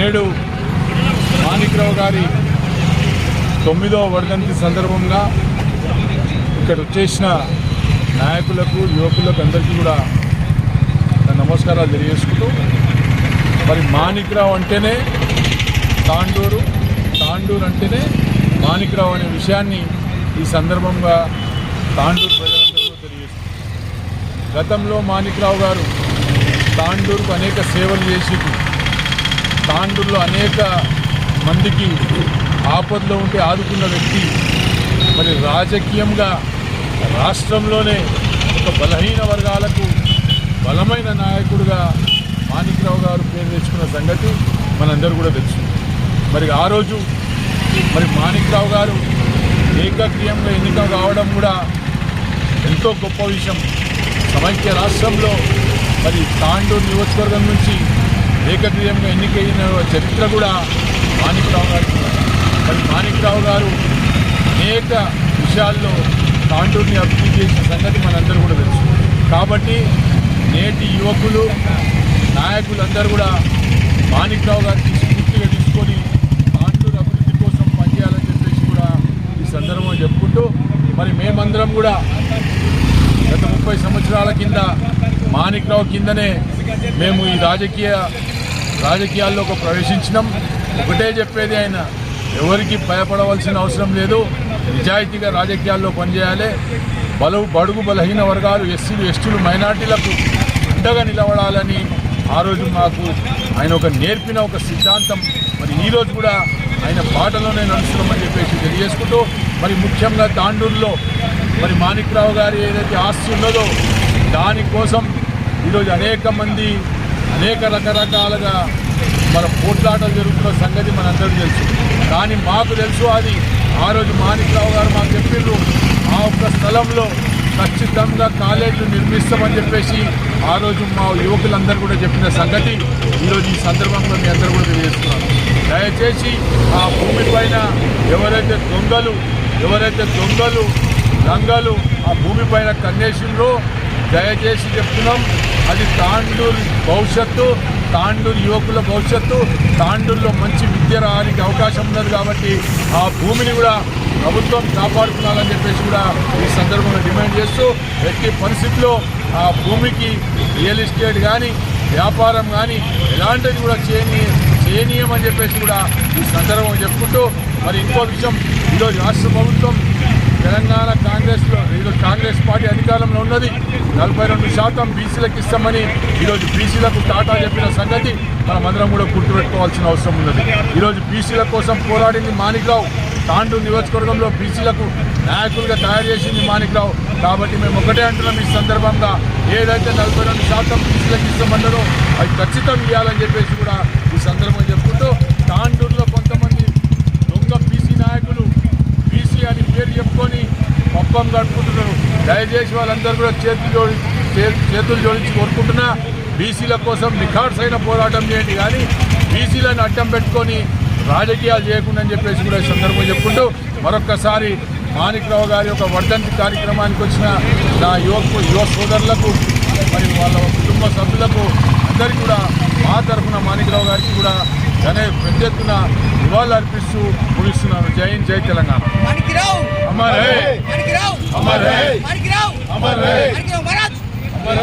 నేడు మాణిక్రావు గారి తొమ్మిదవ వర్ధంతి సందర్భంగా ఇక్కడ వచ్చేసిన నాయకులకు యువకులకు అందరికీ కూడా నమస్కారాలు తెలియజేసుకుంటూ మరి మాణిక్రావు అంటేనే తాండూరు తాండూరు అంటేనే మాణిక్రావు అనే విషయాన్ని ఈ సందర్భంగా తాండూరు ప్రజలందరూ తెలియజేస్తుంది గతంలో మాణిక్రావు గారు తాండూరుకు అనేక సేవలు చేసి తాండూరులో అనేక మందికి ఆపదలో ఉంటే ఆదుకున్న వ్యక్తి మరి రాజకీయంగా రాష్ట్రంలోనే ఒక బలహీన వర్గాలకు బలమైన నాయకుడుగా మాణిక్రావు గారు పేరు తెచ్చుకున్న సంగతి మనందరూ కూడా తెలుసు. మరి ఆ రోజు మరి మాణిక్రావు గారు ఏకగ్రీయంగా ఎన్నిక కావడం కూడా ఎంతో గొప్ప విషయం. సమైక్య రాష్ట్రంలో మరి తాండూరు నియోజకవర్గం నుంచి ఏకగ్రీయంగా ఎన్నికైన చరిత్ర కూడా మాణిక్రావు గారు మరి మాణిక్రావు గారు అనేక విషయాల్లో తాండూరుని అభివృద్ధి చేసిన సంగతి మనందరూ కూడా తెలుసు. కాబట్టి నేటి యువకులు నాయకులందరూ కూడా మాణిక్రావు గారికి స్ఫూర్తిగా తీసుకొని తాండూరు అభివృద్ధి కోసం పనిచేయాలని చెప్పేసి కూడా ఈ సందర్భంగా చెప్పుకుంటూ మరి మేమందరం కూడా గత ముప్పై సంవత్సరాల కింద మాణిక్రావు కిందనే మేము ఈ రాజకీయ రాజకీయాల్లోకి ప్రవేశించినాం. ఒకటే చెప్పేది ఆయన ఎవరికి భయపడవలసిన అవసరం లేదు. నిజాయితీగా రాజకీయాల్లో పనిచేయాలి. బలవు బడుగు బలహీన వర్గాలు ఎస్సీలు ఎస్టీలు మైనార్టీలకు అండగా నిలబడాలని ఆ రోజు మాకు ఆయన ఒక నేర్పిన ఒక సిద్ధాంతం. మరి ఈరోజు కూడా ఆయన పాటలోనే నడుస్తున్నామని చెప్పేసి తెలియజేసుకుంటూ మరి ముఖ్యంగా తాండూరులో మరి మాణిక్రావు గారి ఏదైతే ఆస్తి ఉన్నదో దానికోసం ఈరోజు అనేక మంది అనేక రకరకాలుగా మన పోట్లాటలు జరుగుతున్న సంగతి మనందరూ తెలుసు. కానీ మాకు తెలుసు అది. ఆ రోజు మాణిక్రావు గారు మాకు చెప్పిండ్రు ఆ ఒక్క స్థలంలో ఖచ్చితంగా కాలేజీలు నిర్మిస్తామని చెప్పేసి ఆ రోజు మా యువకులందరూ కూడా చెప్పిన సంగతి ఈరోజు ఈ సందర్భంలో మీ అందరూ కూడా తెలియజేస్తున్నారు. దయచేసి ఆ భూమి పైన ఎవరైతే దొంగలు ఎవరైతే దొంగలు రంగాలు ఆ భూమి పైన కన్నేసిండ్రో దయచేసి చెప్తున్నాం. అది తాండూరు భవిష్యత్తు తాండూరు యువకుల భవిష్యత్తు తాండూరులో మంచి విద్య రావడానికి అవకాశం ఉన్నది కాబట్టి ఆ భూమిని కూడా ప్రభుత్వం కాపాడుతున్నారని చెప్పేసి కూడా ఈ సందర్భంగా డిమాండ్ చేస్తూ ఎట్టి పరిస్థితుల్లో ఆ భూమికి రియల్ ఎస్టేట్ కానీ వ్యాపారం కానీ ఎలాంటిది కూడా చేయని చేయనీయమని చెప్పేసి కూడా ఈ సందర్భంగా చెప్పుకుంటూ మరి ఇంకో విషయం ఈరోజు రాష్ట్ర ప్రభుత్వం తెలంగాణ కాంగ్రెస్లో ఈరోజు కాంగ్రెస్ పార్టీ అధికారంలో ఉన్నది. నలభై రెండు శాతం బీసీలకు ఇస్తామని ఈరోజు బీసీలకు టాటా చెప్పిన సంగతి మనమందరం కూడా గుర్తుపెట్టుకోవాల్సిన అవసరం ఉన్నది. ఈరోజు బీసీల కోసం పోరాడింది మాణిక్రావు తాండూ నియోజకవర్గంలో బీసీలకు నాయకులుగా తయారు చేసింది మాణిక్రావు కాబట్టి మేము ఒకటే అంటున్నాం ఈ సందర్భంగా. ఏదైతే నలభై రెండు శాతం బీసీలకు ఇస్తామన్నారో అది ఖచ్చితం ఇవ్వాలని చెప్పేసి కూడా ఈ సందర్భంగా చెప్పుకుంటూ తాండూరులో పేరు చెప్పుకొని పబ్బం దయచేసి వాళ్ళందరూ కూడా చేతులు జోడి చేతులు జోడించి కోరుకుంటున్నా బీసీల కోసం రికార్డ్స్ అయిన పోరాటం చేయండి. కానీ బీసీలను అడ్డం పెట్టుకొని రాజకీయాలు చేయకుండా అని చెప్పేసి కూడా ఈ సందర్భంగా చెప్పుకుంటూ మరొక్కసారి మాణిక్రావు గారి యొక్క వర్ధంతి కార్యక్రమానికి వచ్చిన నా యువకు యువ సోదరులకు మరి వాళ్ళ కుటుంబ సభ్యులకు అందరికీ కూడా మా తరఫున మాణిక్రావు గారికి కూడా అనే పెద్ద ఎత్తున నివాళులు అర్పిస్తూ ముగిస్తున్నాను. జై హింద్, జై తెలంగాణ. అమర్ అమర్ అమర్ అమర్